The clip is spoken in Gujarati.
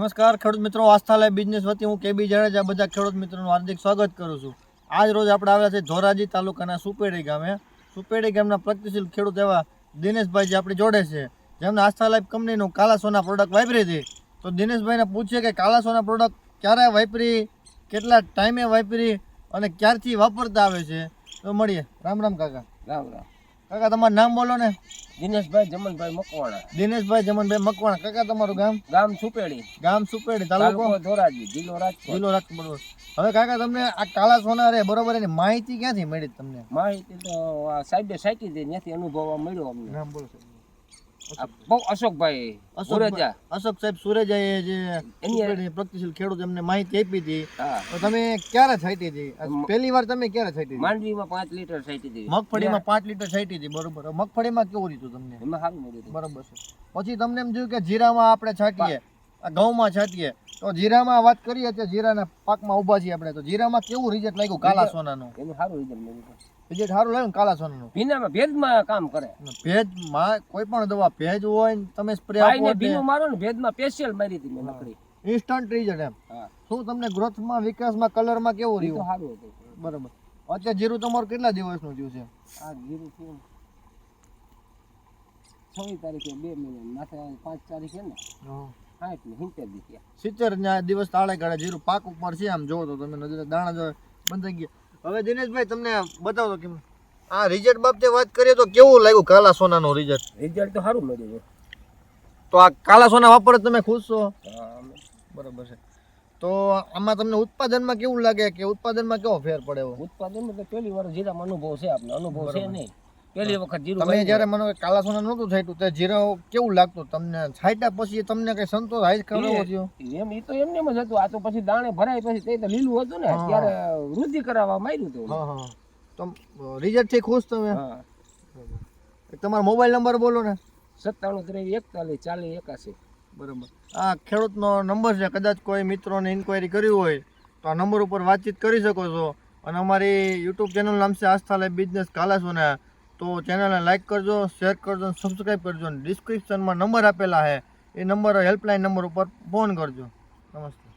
નમસ્કાર, ખેડૂત મિત્રો. આસ્થાલય બિઝનેસ વતી હું કેબી જાડેજા બધા ખેડૂત મિત્રોનું હાર્દિક સ્વાગત કરું છું. આજ રોજ આપણે આવ્યા છે ધોરાજી તાલુકાના સુપેડી ગામે. સુપેડી ગામના પ્રગતિશીલ ખેડૂત એવા દિનેશભાઈ જે આપણી જોડે છે. જેમને આસ્થાલાઇફ કંપનીનું કાલા સોના પ્રોડક્ટ વાપરી હતી. તો દિનેશભાઈને પૂછીએ કે કાલા સોના પ્રોડક્ટ ક્યારે વાપરી, કેટલા ટાઈમે વાપરી અને ક્યારથી વાપરતા આવે છે? તો મળીએ. રામ રામ કાકા. રામ રામ. કાકા તમારું નામ બોલો ને. દિનેશભાઈ જમનભાઈ મકવાણા. દિનેશભાઈ જમનભાઈ મકવાણા. કાકા તમારું ગામ? ગામ સુપેડી. ગામ સુપેડી તાલુકો? ધોરાજી જિલ્લો રાજકોટ. જિલ્લો રાજકોટ. બરોબર હવે કાકા તમને આ કાળા સોના રે બરોબર એની માહિતી ક્યાંથી મળી તમને? માહિતી તો આ સાહેબે સાચી હતી ત્યાંથી અનુભવવા મળ્યો અમને. નામ બોલો બહુ અશોકભાઈ. સુરેજા. અશોક સાહેબ સુરેજાએ જે પ્રગતિશીલ ખેડૂત એમને માહિતી આપી હતી. તો તમે ક્યારે છાંટી હતી પહેલી વાર તમે ક્યારે છાંટી હતી? માંડવીમાં પાંચ લીટર છાંટી હતી. મગફળીમાં પાંચ લીટર છાંટી હતી બરોબર. મગફળીમાં કેવું રીતું તમને? એમાં સારું મળ્યું બરોબર છે. પછી તમને એમ જોયું કે જીરામાં આપણે છાંટીએ ઘઉંમાં છાંટીએ તો જીરામાં વાત કરીએ તો જીરાના પાકમાં ઊભા છીએ આપણે. તો જીરામાં કેવું રિઝલ્ટ લાગ્યું? કાલા સોનાનું. એનું સારું રિઝલ્ટ લાગ્યું. રિઝલ્ટ સારું લાગ્યું કાલા સોનાનું? ભીનામાં ભેજમાં કામ કરે. ભેજમાં કોઈ પણ દવા ભેજ હોય ને તમે સ્પ્રે આપો ભીનું મારો ને ભેજમાં સ્પેશિયલ મારી હતી મેં લકડી ઇન્સ્ટન્ટ રિઝલ્ટ એમ. શું તમને ગ્રોથમાં વિકાસમાં કલરમાં કેવું રહ્યું? સારું હતું. બરાબર. અત્યારે જીરું તમારું કેટલા દિવસનું થયું છે? આ જીરું થયું છવ્વીસ તારીખે બે મહિના. માથે પાંચ તારીખે ને. સિત્તેર દિવસ તાળે ગાળે જીરું પાક ઉપર છે આમ જોવો તો તમે નજરે દાણા જો બંધ થઈ ગયા. હવે દિનેશભાઈ તમને બતાવો કે આ રિઝલ્ટ બાબતે વાત કરીએ તો કેવું લાગ્યું કાલા સોનાનું રિઝલ્ટ રિઝલ્ટ તો સારું લાગે છે. તો આ કાલા સોના વાપરે તમે ખુશ છો? બરાબર છે. તો આમાં તમને ઉત્પાદનમાં કેવું લાગે કે ઉત્પાદનમાં કેવો ફેર પડે ઉત્પાદનમાં તો પહેલી વાર જીરામાં અનુભવ છે આપને. અનુભવ છે નહીં. પહેલી વખત જીરું તમે જ્યારે મને કાલા સોના નહોતું છાંટ્યું તે જીરા કેવું લાગતું તમને? છાંટ્યા પછી તમને કઈ સંતોષ હાઈ ખબર થયો એમ એ તો એમને એમ જ હતું. આ તો પછી દાણે ભરાય પછી તે તો લીલું હતું ને ત્યારે વૃદ્ધિ કરાવવા માંડ્યું હતું. હા હા. તો રિઝલ્ટથી ખુશ તમે? હા. તમારો મોબાઈલ નંબર બોલો ને. સત્તાણું ત્રેવીસ એકતાલીસ ચાલીસ એકાસી. બરાબર. આ ખેડૂતનો નંબર છે. કદાચ કોઈ મિત્રોને ઇન્ક્વાયરી કરવી હોય તો આ નંબર ઉપર વાતચીત કરી શકો છો. અને અમારી યુટ્યુબ ચેનલ નામ છે આસ્થાલય બિઝનેસ કાલાસોના. તો ચેનલને લાઇક કરજો શેર કરજો સબસ્ક્રાઈબ કરજો. અને ડિસ્ક્રિપ્શનમાં નંબર આપેલા છે. એ નંબર હેલ્પલાઇન નંબર ઉપર ફોન કરજો. નમસ્તે.